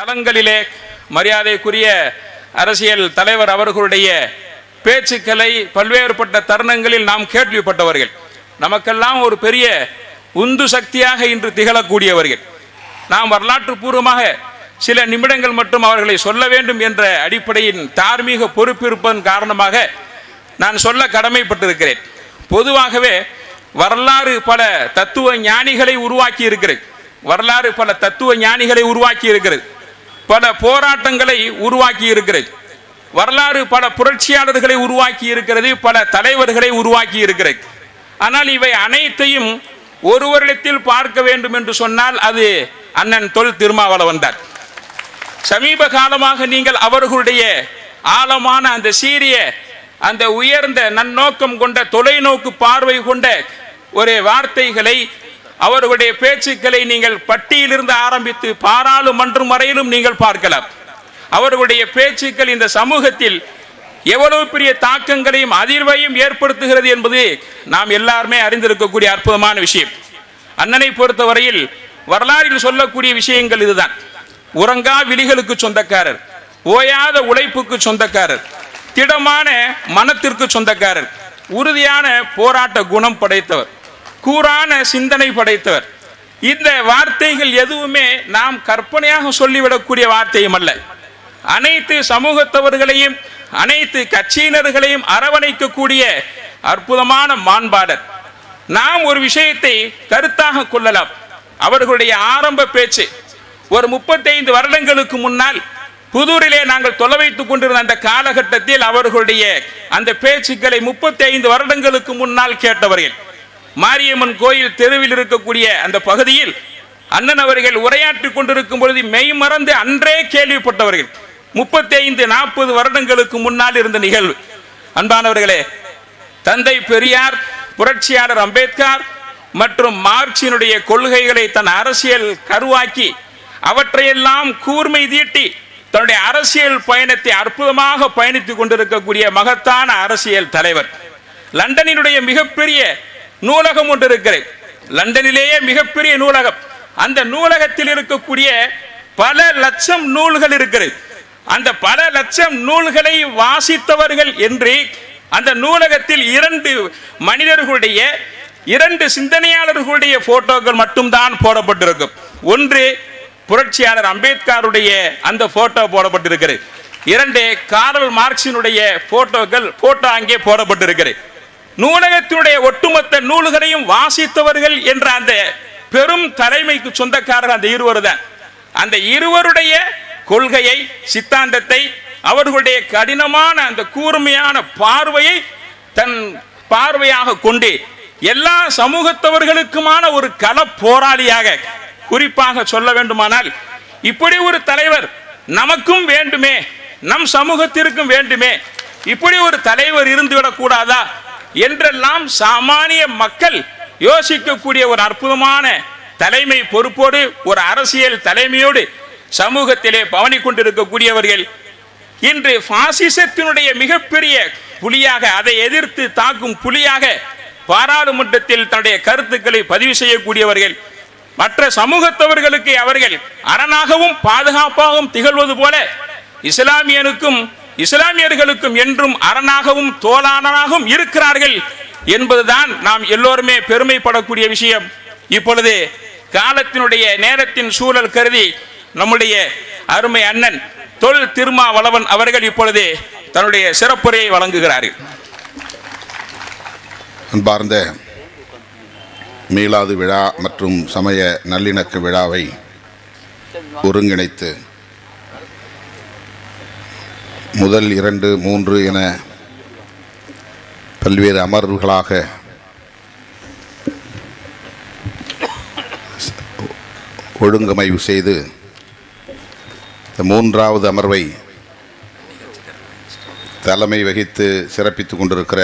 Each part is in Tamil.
தளங்களிலே மரியாதைக்குரிய அரசியல் தலைவர் அவர்களுடைய பேச்சுக்களை பல்வேறுபட்ட தருணங்களில் நாம் கேள்விப்பட்டவர்கள். நமக்கெல்லாம் ஒரு பெரிய உந்து சக்தியாக இன்று திகழக்கூடியவர்கள். நாம் வரலாற்று பூர்வமாக சில நிமிடங்கள் மட்டும் அவர்களை சொல்ல வேண்டும் என்ற அடிப்படையின் தார்மீக பொறுப்பிருப்பதன் காரணமாக நான் சொல்ல கடமைப்பட்டிருக்கிறேன். பொதுவாகவே வரலாறு பல தத்துவ ஞானிகளை உருவாக்கி இருக்கிறது வரலாறு பல தத்துவ ஞானிகளை உருவாக்கி இருக்கிறது பல போராட்டங்களை உருவாக்கி இருக்கிறது. வரலாறு பல புரட்சியாளர்களை உருவாக்கி இருக்கிறது பல தலைவர்களை உருவாக்கி இருக்கிறது. ஆனால் இவை அனைத்தையும் ஒருவரிடத்தில் பார்க்க வேண்டும் என்று சொன்னால் அது அண்ணன் தொல் திருமாவளவன் தான் சமீப காலமாக நீங்கள் அவர்களுடைய ஆழமான அந்த சீரிய அந்த உயர்ந்த நன்னோக்கம் கொண்ட தொலைநோக்கு பார்வை கொண்ட ஒரு வார்த்தைகளை அவருடைய பேச்சுக்களை நீங்கள் பட்டியிலிருந்து ஆரம்பித்து பாராளுமன்றம் வரையிலும் நீங்கள் பார்க்கலாம். அவருடைய பேச்சுக்கள் இந்த சமூகத்தில் எவ்வளவு பெரிய தாக்கங்களையும் அதிர்வையும் ஏற்படுத்துகிறது என்பது நாம் எல்லாருமே அறிந்திருக்கக்கூடிய அற்புதமான விஷயம். அண்ணனை பொறுத்தவரையில் வரலாறில் சொல்லக்கூடிய விஷயங்கள் இதுதான். உறங்கா விழிகளுக்கு சொந்தக்காரர் ஓயாத உழைப்புக்கு சொந்தக்காரர் திடமான மனத்திற்கு சொந்தக்காரர் உறுதியான போராட்ட குணம் படைத்தவர். கூறான சிந்தனை படைத்தவர். இந்த வார்த்தைகள் எதுவுமே நாம் கற்பனையாக சொல்லிவிடக்கூடிய வார்த்தையும் அல்ல. அனைத்து சமூகத்தவர்களையும் அனைத்து கட்சியினர்களையும் அரவணைக்கக்கூடிய அற்புதமான மாண்பாடர் நாம் ஒரு விஷயத்தை கருத்தாக கொள்ளலாம். அவர்களுடைய ஆரம்ப பேச்சு. ஒரு முப்பத்தைந்து வருடங்களுக்கு முன்னால் புதூரிலே நாங்கள் தொலை வைத்துக் கொண்டிருந்த அந்த காலகட்டத்தில் அவர்களுடைய அந்த பேச்சுக்களை முப்பத்தி ஐந்து வருடங்களுக்கு முன்னால் கேட்டவர்கள். மாரியம்மன் கோயில் தெருவில் இருக்கக்கூடிய அந்த பகுதியில் அண்ணன் அவர்கள் உரையாற்றிக் கொண்டிருக்கும் பொழுது மெய் மறந்து அன்றே கேள்விப்பட்டவர்கள். முப்பத்தி ஐந்து நாற்பது வருடங்களுக்கு முன்னால் இருந்த நிகழ்வு. அன்பானவர்களே தந்தை பெரியார் புரட்சியாளர் அம்பேத்கர் மற்றும் மார்க்சினுடைய கொள்கைகளை தன் அரசியல் கருவாக்கி அவற்றையெல்லாம் கூர்மை தீட்டி தன்னுடைய அரசியல் பயணத்தை அற்புதமாக பயணித்துக் கொண்டிருக்கக்கூடிய மகத்தான அரசியல் தலைவர். லண்டனினுடைய மிகப்பெரிய நூலகம் ஒன்று இருக்கிறது லண்டனிலேயே மிகப்பெரிய நூலகம். அந்த நூலகத்தில் இருக்கக்கூடிய பல லட்சம் நூல்கள் இருக்கிறது. அந்த பல லட்சம் நூல்களை வாசித்தவர்கள் என்று அந்த நூலகத்தில் இரண்டு மனிதர்களுடைய இரண்டு சிந்தனையாளர்களுடைய போட்டோக்கள் மட்டும்தான் போடப்பட்டிருக்கும். ஒன்று புரட்சியாளர் அம்பேத்கருடைய அந்த போட்டோ போடப்பட்டிருக்கிறது. இரண்டு காரல் மார்க்சினுடைய போட்டோக்கள் போட்டோ அங்கே போடப்பட்டிருக்கிறது. நூலகத்தினுடைய ஒட்டுமொத்த நூல்களையும் வாசித்தவர்கள் என்ற அந்த பெரும் தலைமைக்கு சொந்தக்காரர் அந்த இருவர் தான் அந்த இருவருடைய கொள்கையை சித்தாந்தத்தை அவர்களுடைய கடினமான அந்த கூர்மையான பார்வையை தன் பார்வையாக கொண்டு எல்லா சமூகத்தவர்களுக்குமான ஒரு கள போராளியாக குறிப்பாக சொல்ல வேண்டுமானால் இப்படி ஒரு தலைவர் நமக்கும் வேண்டுமே நம் சமூகத்திற்கும் வேண்டுமே இப்படி ஒரு தலைவர் இருந்துவிடக் கூடாதா? என்றெல்லாம் சாமானிய மக்கள் யோசிக்கக்கூடிய ஒரு அற்புதமான தலைமை பொறுப்போடு ஒரு அரசியல் தலைமையோடு சமூகத்திலே பவனி கொண்டிருக்கக்கூடியவர்கள் இன்று பாசிசத்தினுடைய மிகப்பெரிய புலியாக அதை எதிர்த்து தாக்கும் புலியாக பாராளுமன்றத்தில் தன்னுடைய கருத்துக்களை பதிவு செய்யக்கூடியவர்கள் மற்ற சமூகத்தவர்களுக்கு அவர்கள் அரணாகவும் பாதுகாப்பாகவும் திகழ்வது போல இஸ்லாமியனுக்கும் இஸ்லாமியர்களுக்கும் என்றும் அரணாகவும் தோலானராகவும் இருக்கிறார்கள் என்பதுதான் நாம் எல்லோருமே பெருமைப்படக்கூடிய விஷயம். இப்பொழுது காலத்தினுடைய நேரத்தின் சூழல் கருதி நம்முடைய அருமை அண்ணன் தொல் திருமாவளவன் அவர்கள் இப்பொழுது தன்னுடைய சிறப்புரையை வழங்குகிறார்கள். அன்பார்ந்த மீளாது விழா மற்றும் சமய நல்லிணக்க விழாவை ஒருங்கிணைத்து முதல் இரண்டு மூன்று என பல்வேறு அமர்வுகளாக ஒழுங்கமைவு செய்து மூன்றாவது அமர்வை தலைமை வகித்து சிறப்பித்துக் கொண்டிருக்கிற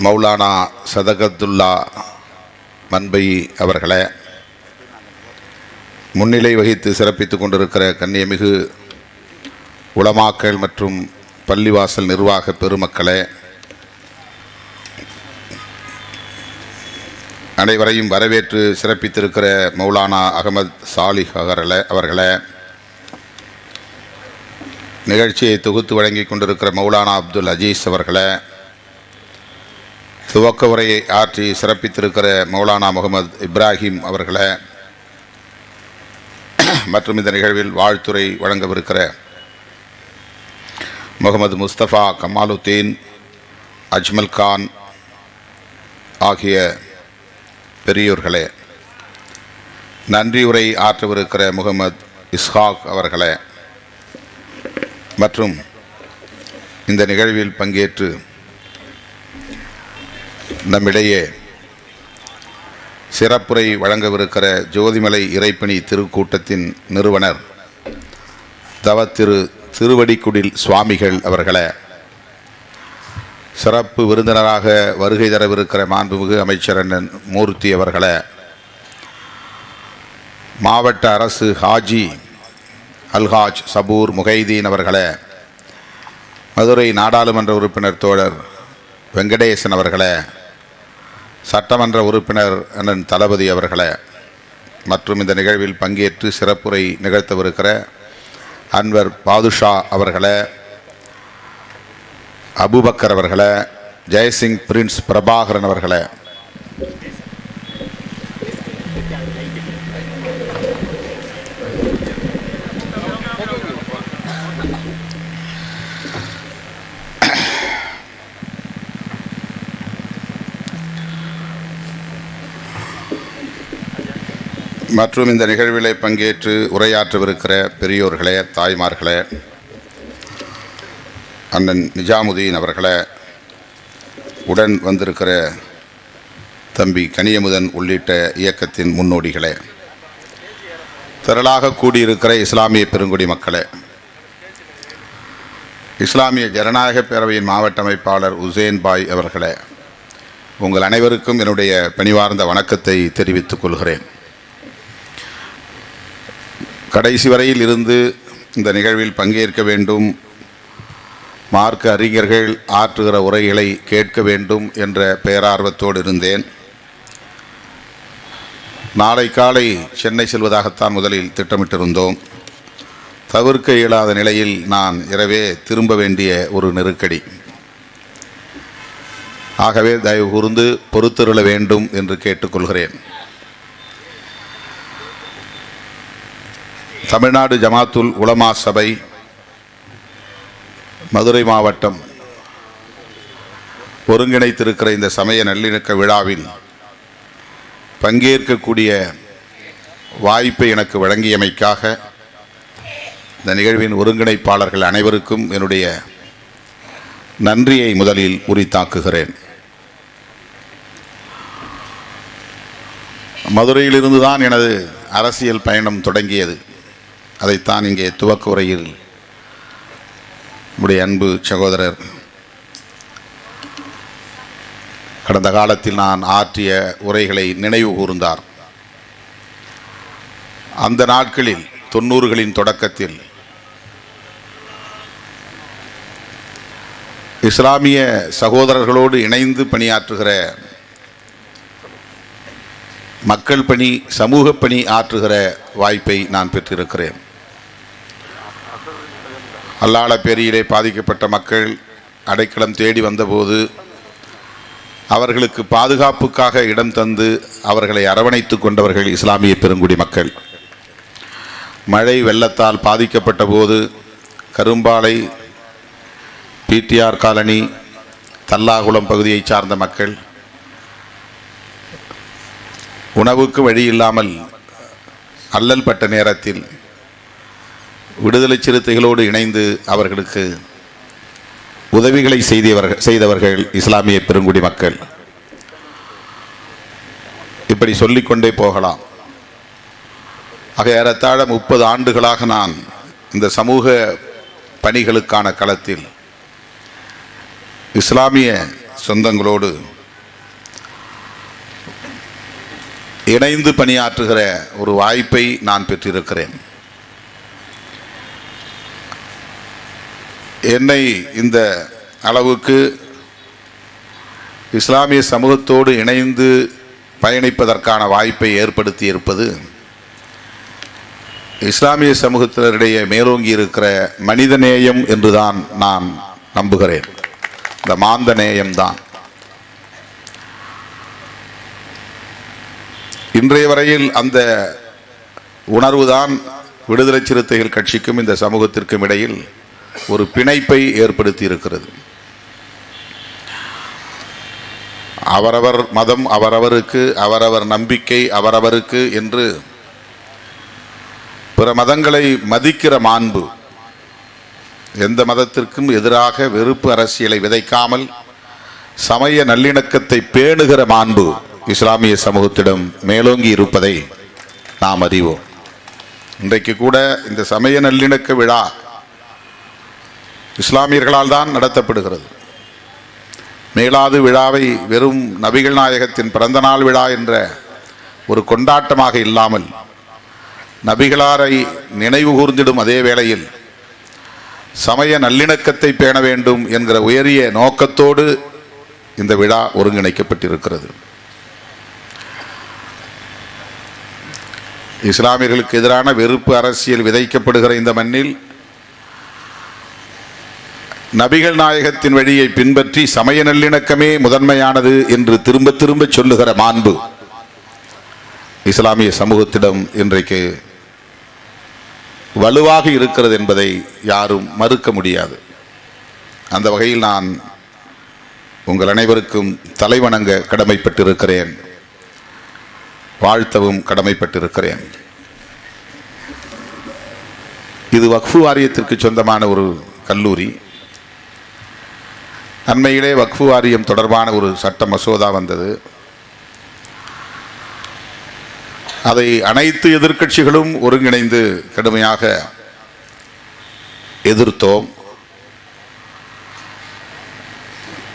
மௌலானா சதகத்துல்லா மன்பை அவர்களை முன்னிலை வகித்து சிறப்பித்து கொண்டிருக்கிற கண்ணியமிகு உளமாக்கள் மற்றும் பள்ளிவாசல் நிர்வாக பெருமக்களை அனைவரையும் வரவேற்று சிறப்பித்திருக்கிற மௌலானா அகமது சாலிஹ் அகரல அவர்களை நிகழ்ச்சியை தொகுத்து வழங்கி கொண்டிருக்கிற மௌலானா அப்துல் அஜீஸ் அவர்களை துவக்க உரையை ஆற்றி சிறப்பித்திருக்கிற மௌலானா முகமது இப்ராஹிம் அவர்களே மற்றும் இந்த நிகழ்வில் வாழ்த்துறை வழங்கவிருக்கிற முகமது முஸ்தபா கமாலுத்தீன் அஜ்மல் கான் ஆகிய பெரியோர்களே நன்றியுரை ஆற்றவிருக்கிற முகமது இஸ்ஹாக் அவர்களே மற்றும் இந்த நிகழ்வில் பங்கேற்று நம்மிடையே சிறப்புரை வழங்கவிருக்கிற ஜோதிமலை இறைப்பணி திருக்கூட்டத்தின் நிறுவனர் தவ திரு திருவடிக்குடில் சுவாமிகள் அவர்களை சிறப்பு விருந்தினராக வருகை தரவிருக்கிற மாண்புமிகு அமைச்சர் அண்ணன் மூர்த்தி அவர்களை மாவட்ட அரசு ஹாஜி அல்ஹாஜ் சபூர் முகைதீன் அவர்களை மதுரை நாடாளுமன்ற உறுப்பினர் தோழர் வெங்கடேசன் அவர்களை சட்டமன்ற உறுப்பினர் அண்ணன் தளபதி அவர்களை மற்றும் இந்த நிகழ்வில் பங்கேற்று சிறப்புரை நிகழ்த்தவிருக்கிற அன்வர் பாதுஷா அவர்களை அபுபக்கர் அவர்களை ஜெயசிங் பிரின்ஸ் பிரபாகரன் அவர்களை. மற்றும் இந்த நிகழ்விலே பங்கேற்று உரையாற்றவிருக்கிற பெரியோர்களே தாய்மார்களே அண்ணன் நிஜாமுதீன் அவர்களே உடன் வந்திருக்கிற தம்பி கனியமுதன் உள்ளிட்ட இயக்கத்தின் முன்னோடிகளே திரளாக கூடியிருக்கிற இஸ்லாமிய பெருங்குடி மக்களே இஸ்லாமிய ஜனநாயக பேரவையின் மாவட்ட அமைப்பாளர் உசேன் பாய் அவர்களே உங்கள் அனைவருக்கும் என்னுடைய பணிவார்ந்த வணக்கத்தை தெரிவித்துக் கொள்கிறேன். கடைசி வரையில் இருந்து இந்த நிகழ்வில் பங்கேற்க வேண்டும். மார்க்க அறிஞர்கள் ஆற்றுகிற உரைகளை கேட்க வேண்டும் என்ற பேரார்வத்தோடு இருந்தேன். நாளை காலை சென்னை செல்வதாகத்தான் முதலில் திட்டமிட்டிருந்தோம். தவிர்க்க இயலாத நிலையில் நான் இரவே திரும்ப வேண்டிய ஒரு நெருக்கடி. ஆகவே தயவு கூர்ந்து பொறுத்தருள வேண்டும் என்று கேட்டுக்கொள்கிறேன். தமிழ்நாடு ஜமாத்துல் உலமா சபை மதுரை மாவட்டம் ஒருங்கிணைத்திருக்கிற இந்த சமய நல்லிணக்க விழாவில் பங்கேற்கக்கூடிய வாய்ப்பை எனக்கு வழங்கியமைக்காக இந்த நிகழ்வின் ஒருங்கிணைப்பாளர்கள் அனைவருக்கும் என்னுடைய நன்றியை முதலில் உரித்தாக்குகிறேன். மதுரையிலிருந்து தான் எனது அரசியல் பயணம் தொடங்கியது. அதைத்தான் இங்கே துவக்க உரையில் நம்முடைய அன்பு சகோதரர் கடந்த காலத்தில் நான் ஆற்றிய உரைகளை நினைவு கூர்ந்தார். அந்த நாட்களில் தொண்ணூறுகளின் தொடக்கத்தில் இஸ்லாமிய சகோதரர்களோடு இணைந்து பணியாற்றுகிற மக்கள் பணி சமூக பணி ஆற்றுகிற வாய்ப்பை நான் பெற்றிருக்கிறேன். அல்லாள பேரியிலே பாதிக்கப்பட்ட மக்கள் அடைக்கலம் தேடி வந்தபோது அவர்களுக்கு பாதுகாப்புக்காக இடம் தந்து அவர்களை அரவணைத்து கொண்டவர்கள் இஸ்லாமிய பெருங்குடி மக்கள். மழை வெள்ளத்தால் பாதிக்கப்பட்ட போது கரும்பாலை பிடிஆர் காலனி தல்லாகுளம் பகுதியைச் சார்ந்த மக்கள் உணவுக்கு வழி இல்லாமல் அல்லல் பட்ட நேரத்தில் விடுதலை சிறுத்தைகளோடு இணைந்து அவர்களுக்கு உதவிகளை செய்தவர்கள் செய்தவர்கள் இஸ்லாமிய பெருங்குடி மக்கள். இப்படி சொல்லிக்கொண்டே போகலாம். ஆக ஏறத்தாழ முப்பது ஆண்டுகளாக நான் இந்த சமூக பணிகளுக்கான களத்தில் இஸ்லாமிய சொந்தங்களோடு இணைந்து பணியாற்றுகிற ஒரு வாய்ப்பை நான் பெற்றிருக்கிறேன். என்னை இந்த அளவுக்கு இஸ்லாமிய சமூகத்தோடு இணைந்து பயணிப்பதற்கான வாய்ப்பை ஏற்படுத்தி இருப்பது இஸ்லாமிய சமூகத்தினரிடையே மேலோங்கி இருக்கிற மனிதநேயம் என்றுதான் நான் நம்புகிறேன். இந்த மாந்த நேயம்தான் இன்றைய வரையில் அந்த உணர்வுதான் விடுதலை சிறுத்தைகள் கட்சிக்கும் இந்த சமூகத்திற்கும் இடையில் ஒரு பிணைப்பை ஏற்படுத்தி இருக்கிறது அவரவர் மதம் அவரவருக்கு அவரவர் நம்பிக்கை அவரவருக்கு என்று பிற மதங்களை மதிக்கிற மாண்பு எந்த மதத்திற்கும் எதிராக வெறுப்பு அரசியலை விதைக்காமல் சமய நல்லிணக்கத்தை பேணுகிற மாண்பு இஸ்லாமிய சமூகத்திடம் மேலோங்கி இருப்பதை நாம் அறிவோம். இன்றைக்கு கூட இந்த சமய நல்லிணக்க விழா இஸ்லாமியர்களால் தான் நடத்தப்படுகிறது. மேலாது விழாவை வெறும் நபிகள் நாயகத்தின் பிறந்தநாள் விழா என்ற ஒரு கொண்டாட்டமாக இல்லாமல் நபிகளாரை நினைவு கூர்ந்திடும் அதே வேளையில் சமய நல்லிணக்கத்தை பேண வேண்டும் என்கிற உயரிய நோக்கத்தோடு இந்த விழா ஒருங்கிணைக்கப்பட்டிருக்கிறது. இஸ்லாமியர்களுக்கு எதிரான வெறுப்பு அரசியல் விதைக்கப்படுகிற இந்த மண்ணில் நபிகள் நாயகத்தின் வழியை பின்பற்றி சமய நல்லிணக்கமே முதன்மையானது என்று திரும்ப திரும்ப சொல்லுகிற மாண்பு இஸ்லாமிய சமூகத்திடம் இன்றைக்கு வலுவாக இருக்கிறது என்பதை யாரும் மறுக்க முடியாது. அந்த வகையில் நான் உங்கள் அனைவருக்கும் தலைவணங்க கடமைப்பட்டிருக்கிறேன். வாழ்த்தவும் கடமைப்பட்டிருக்கிறேன். இது வக்ஃபு வாரியத்திற்கு சொந்தமான ஒரு கல்லூரி. அண்மையிலே வக்ஃபு வாரியம் தொடர்பான ஒரு சட்ட மசோதா வந்தது. அதை அனைத்து எதிர்க்கட்சிகளும் ஒருங்கிணைந்து கடுமையாக எதிர்த்தோம்.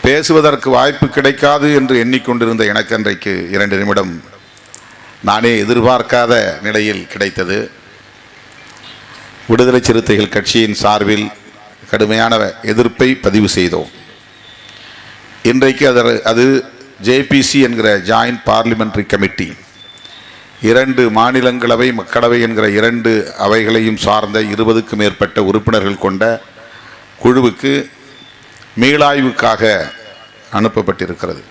பேசுவதற்கு வாய்ப்பு கிடைக்காது என்று எண்ணிக்கொண்டிருந்த எனக்கு அன்றைக்கு இரண்டு நிமிடம் நானே எதிர்பார்க்காத நிலையில் கிடைத்தது. விடுதலை சிறுத்தைகள் கட்சியின் சார்பில் கடுமையான எதிர்ப்பை பதிவு செய்தோம். இன்றைக்கு அது அது ஜேபிசி என்கிற ஜாயிண்ட் பார்லிமெண்ட்ரி கமிட்டி இரண்டு மாநிலங்களவை மக்களவை என்கிற இரண்டு அவைகளையும் சார்ந்த இருபதுக்கும் மேற்பட்ட உறுப்பினர்கள் கொண்ட குழுவுக்கு மீளாய்வுக்காக அனுப்பப்பட்டிருக்கிறது.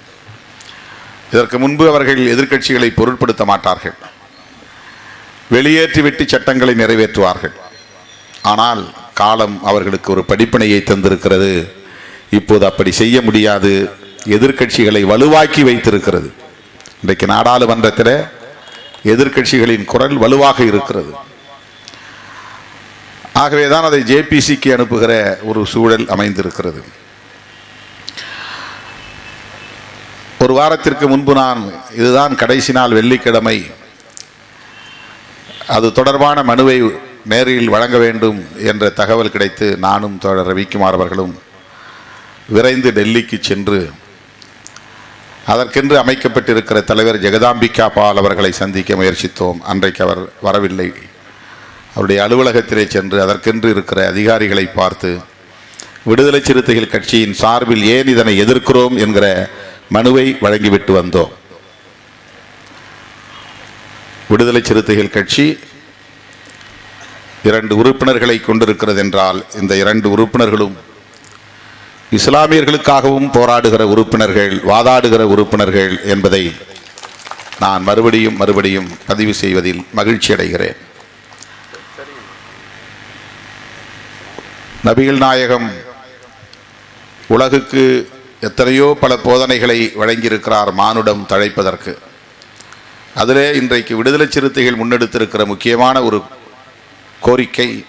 இதற்கு முன்பு அவர்கள் எதிர்க்கட்சிகளை பொருட்படுத்த மாட்டார்கள். வெளியேற்றிவிட்டு சட்டங்களை நிறைவேற்றுவார்கள். ஆனால் காலம் அவர்களுக்கு ஒரு படிப்பினையை தந்திருக்கிறது. இப்போது அப்படி செய்ய முடியாது. எதிர்க்கட்சிகளை வலுவாக்கி வைத்திருக்கிறது. இன்றைக்கு நாடாளுமன்றத்தில் எதிர்க்கட்சிகளின் குரல் வலுவாக இருக்கிறது. ஆகவே தான் அதை ஜேபிசிக்கு அனுப்புகிற ஒரு சூழல் அமைந்திருக்கிறது. ஒரு வாரத்திற்கு முன்பு நான் இதுதான் கடைசி நாள் வெள்ளிக்கிழமை அது தொடர்பான மனுவை நேரில் வழங்க வேண்டும் என்ற தகவல் கிடைத்து நானும் தோழர் ரவிக்குமார் அவர்களும் விரைந்து டெல்லிக்கு சென்று அதற்கென்று அமைக்கப்பட்டிருக்கிற தலைவர் ஜெகதாம்பிகா பால் அவர்களை சந்திக்க முயற்சித்தோம். அன்றைக்கு அவர் வரவில்லை. அவருடைய அலுவலகத்திலே சென்று அதற்கென்று இருக்கிற அதிகாரிகளை பார்த்து விடுதலை சிறுத்தைகள் கட்சியின் சார்பில் ஏன் இதனை எதிர்க்கிறோம்? என்கிற மனுவை வழங்கிவிட்டு வந்தோம். விடுதலை சிறுத்தைகள் கட்சி இரண்டு உறுப்பினர்களை கொண்டிருக்கிறது என்றால் இந்த இரண்டு உறுப்பினர்களும் இஸ்லாமியர்களுக்காகவும் போராடுகிற உறுப்பினர்கள் வாதாடுகிற உறுப்பினர்கள் என்பதை நான் மறுபடியும் மறுபடியும் பதிவு செய்வதில் மகிழ்ச்சி அடைகிறேன். நபிகள் நாயகம் உலகுக்கு எத்தனையோ பல போதனைகளை வழங்கியிருக்கிறார் மானுடம் தழைப்பதற்கு. அதிலே இன்றைக்கு விடுதலை சிறுத்தைகள் முன்னெடுத்திருக்கிற முக்கியமான ஒரு கோரிக்கை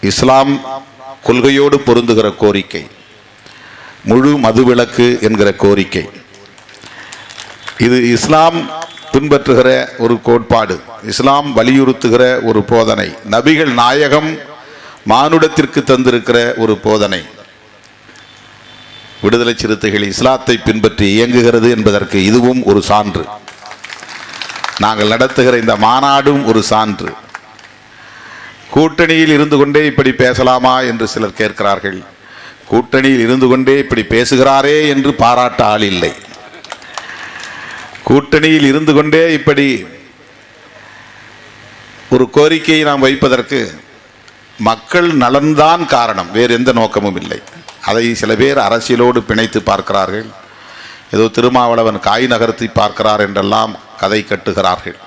இஸ்லாம் கொள்கையோடு பொருந்துகிற கோரிக்கை. முழு மதுவிலக்கு என்கிற கோரிக்கை. இது இஸ்லாம் பின்பற்றுகிற ஒரு கோட்பாடு இஸ்லாம் வலியுறுத்துகிற ஒரு போதனை நபிகள் நாயகம் மானுடத்திற்கு தந்திருக்கிற ஒரு போதனை. விடுதலை சிறுத்தைகள் இஸ்லாத்தை பின்பற்றி இயங்குகிறது என்பதற்கு இதுவும் ஒரு சான்று. நாங்கள் நடத்துகிற இந்த மாநாடும் ஒரு சான்று. கூட்டணியில் இருந்து கொண்டே இப்படி பேசலாமா என்று சிலர் கேட்கிறார்கள். கூட்டணியில் இருந்து கொண்டே இப்படி பேசுகிறாரே என்று பாராட்ட ஆள் இல்லை. கூட்டணியில் இருந்து கொண்டே இப்படி ஒரு கோரிக்கையை நாம் வைப்பதற்கு மக்கள் நலன்தான் காரணம். வேறு எந்த நோக்கமும் இல்லை. அதை சில பேர் அரசியலோடு பிணைத்து பார்க்கிறார்கள். ஏதோ திருமாவளவன் காய் நகர்த்தி பார்க்கிறார் என்றெல்லாம் கதை கட்டுகிறார்கள்.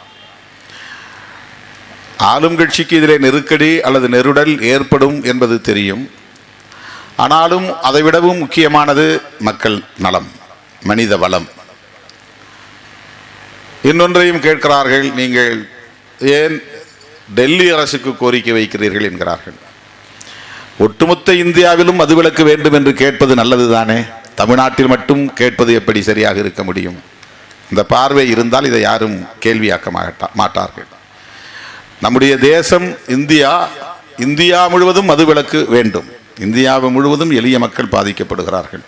ஆளும் கட்சிக்கு இதிலே நெருக்கடி அல்லது நெருடல் ஏற்படும் என்பது தெரியும். ஆனாலும் அதைவிடவும் முக்கியமானது மக்கள் நலம் மனித வளம். இன்னொன்றையும் கேட்கிறார்கள் நீங்கள் ஏன் டெல்லி அரசுக்கு கோரிக்கை வைக்கிறீர்கள் என்கிறார்கள். ஒட்டுமொத்த இந்தியாவிலும் மதுவிலக்கு வேண்டும் என்று கேட்பது நல்லதுதானே? தமிழ்நாட்டில் மட்டும் கேட்பது எப்படி சரியாக இருக்க முடியும்? இந்த பார்வை இருந்தால் இதை யாரும் கேள்வியாக்க மாட்டா மாட்டார்கள். நம்முடைய தேசம் இந்தியா இந்தியா முழுவதும் மதுவிலக்கு வேண்டும். இந்தியாவு முழுவதும் எளிய மக்கள் பாதிக்கப்படுகிறார்கள்.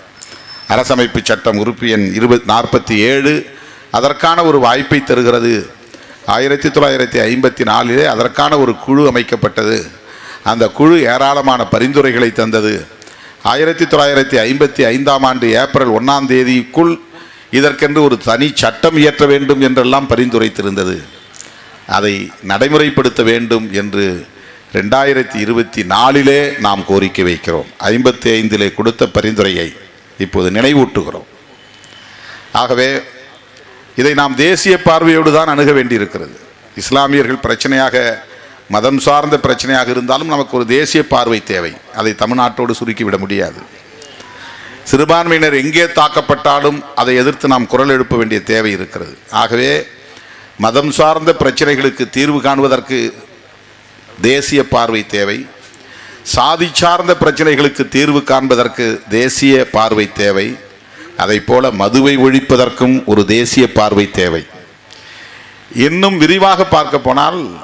அரசமைப்பு சட்டம் உறுப்பு எண் இருபத் நாற்பத்தி ஏழு அதற்கான ஒரு வாய்ப்பை தருகிறது. ஆயிரத்தி தொள்ளாயிரத்தி ஐம்பத்தி நாலிலே அதற்கான ஒரு குழு அமைக்கப்பட்டது. அந்த குழு ஏராளமான பரிந்துரைகளை தந்தது. ஆயிரத்தி தொள்ளாயிரத்தி ஐம்பத்தி ஐந்தாம் ஆண்டு ஏப்ரல் ஒன்றாம் தேதிக்குள் இதற்கென்று ஒரு தனி சட்டம் இயற்ற வேண்டும் என்றெல்லாம் பரிந்துரைத்திருந்தது. அதை நடைமுறைப்படுத்த வேண்டும் என்று ரெண்டாயிரத்தி இருபத்தி நாலிலே நாம் கோரிக்கை வைக்கிறோம். ஐம்பத்தி ஐந்திலே கொடுத்த பரிந்துரையை இப்போது நினைவூட்டுகிறோம். ஆகவே இதை நாம் தேசிய பார்வையோடு தான் அணுக வேண்டியிருக்கிறது. இஸ்லாமியர்கள் பிரச்சனையாக மதம் சார்ந்த பிரச்சனையாக இருந்தாலும் நமக்கு ஒரு தேசிய பார்வை தேவை. அதை தமிழ்நாட்டோடு சுருக்கிவிட முடியாது. சிறுபான்மையினர் எங்கே தாக்கப்பட்டாலும் அதை எதிர்த்து நாம் குரல் எழுப்ப வேண்டிய தேவை இருக்கிறது. ஆகவே மதம் சார்ந்த பிரச்சனைகளுக்கு தீர்வு காண்பதற்கு தேசிய பார்வை தேவை. சாதி சார்ந்த பிரச்சனைகளுக்கு தீர்வு காண்பதற்கு தேசிய பார்வை தேவை. அதை போல மதுவை ஒழிப்பதற்கும் ஒரு தேசிய பார்வை தேவை. இன்னும் விரிவாக பார்க்க போனால்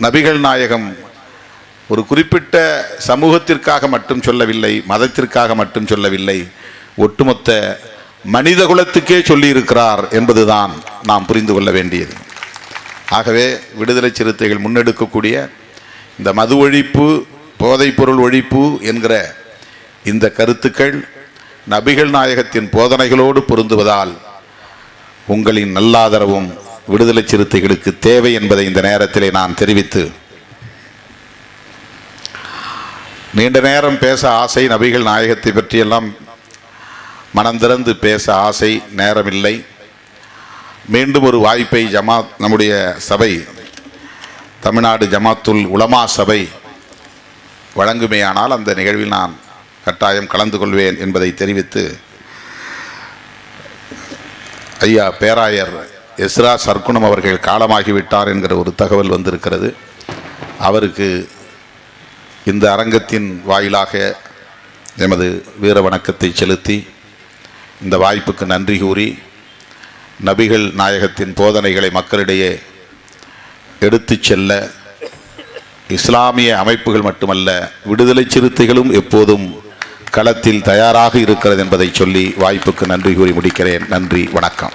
நபிகள் நாயகம் ஒரு குறிப்பிட்ட சமூகத்திற்காக மட்டும் சொல்லவில்லை மதத்திற்காக மட்டும் சொல்லவில்லை ஒட்டுமொத்த மனித குலத்துக்கே சொல்லியிருக்கிறார் என்பதுதான் நாம் புரிந்து கொள்ள வேண்டியது. ஆகவே விடுதலை சிறுத்தைகள் முன்னெடுக்கக்கூடிய இந்த மது ஒழிப்பு போதைப்பொருள் ஒழிப்பு என்கிற இந்த கருத்துக்கள் நபிகள் நாயகத்தின் போதனைகளோடு பொருந்துவதால் உங்களின் நல்லாதரவும் விடுதலை சிறுத்தைகளுக்கு தேவை என்பதை இந்த நேரத்திலே நான் தெரிவித்து நீண்ட நேரம் பேச ஆசை நபிகள் நாயகத்தை பற்றியெல்லாம் மனம் திறந்து பேச ஆசை நேரமில்லை. மீண்டும் ஒரு வாய்ப்பை ஜமாத் நம்முடைய சபை தமிழ்நாடு ஜமாத்துல் உலமா சபை வழங்குமேயானால் அந்த நிகழ்வில் நான் கட்டாயம் கலந்து கொள்வேன் என்பதை தெரிவித்து ஐயா பேராயர் எஸ்ரா சர்க்குணம் அவர்கள் காலமாகிவிட்டார் என்கிற ஒரு தகவல் வந்திருக்கிறது. அவருக்கு இந்த அரங்கத்தின் வாயிலாக எமது வீர வணக்கத்தை செலுத்தி இந்த வாய்ப்புக்கு நன்றி கூறி நபிகள் நாயகத்தின் போதனைகளை மக்களிடையே எடுத்து செல்ல இஸ்லாமிய அமைப்புகள் மட்டுமல்ல விடுதலை சிறுத்தைகளும் எப்போதும் களத்தில் தயாராக இருக்கிறது என்பதை சொல்லி வாய்ப்புக்கு நன்றி கூறி முடிக்கிறேன். நன்றி வணக்கம்.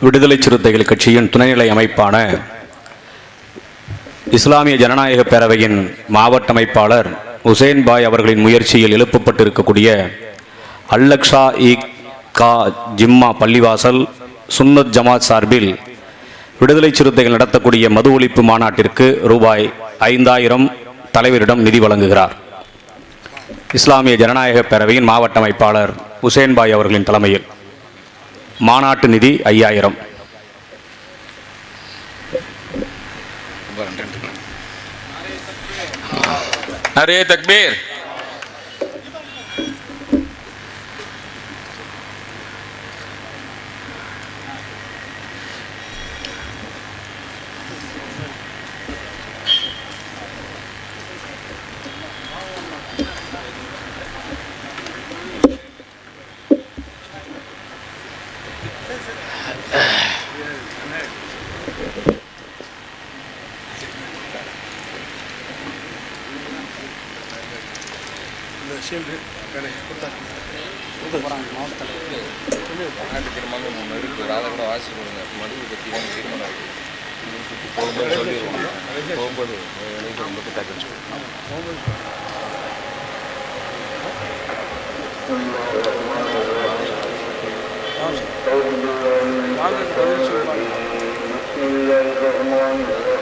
விடுதலை சிறுத்தைகள் கட்சியின் துணைநிலை அமைப்பான இஸ்லாமிய ஜனநாயக பேரவையின் மாவட்ட அமைப்பாளர் உசேன் பாய் அவர்களின் முயற்சியில் எழுப்பப்பட்டிருக்கக்கூடிய அல்லக்ஷா இ கா ஜிம்மா பள்ளிவாசல் சுன்னத் ஜமாத் சார்பில் விடுதலை சிறுத்தைகள் நடத்தக்கூடிய மது ஒழிப்பு மாநாட்டிற்கு ரூபாய் ஐந்தாயிரம் தலைவரிடம் நிதி வழங்குகிறார். இஸ்லாமிய ஜனநாயக பேரவையின் மாவட்ட அமைப்பாளர் ஹுசேன் பாய் அவர்களின் தலைமையில் மாநாட்டு நிதி ஐயாயிரம். ارے تکبیر இந்த ஷீல்டு கணக்கு கொடுத்தாங்க கொடுக்க போகிறாங்க மாவட்ட தலைவர் திருமணம் ஒன்று இருக்குது ராதா கூட வாசி கொடுங்க மதுவை பற்றி தான் தீர்மானம் இருக்குது போகும்போது சொல்லிடுவோம் போகும்போது சொல்லுவாங்க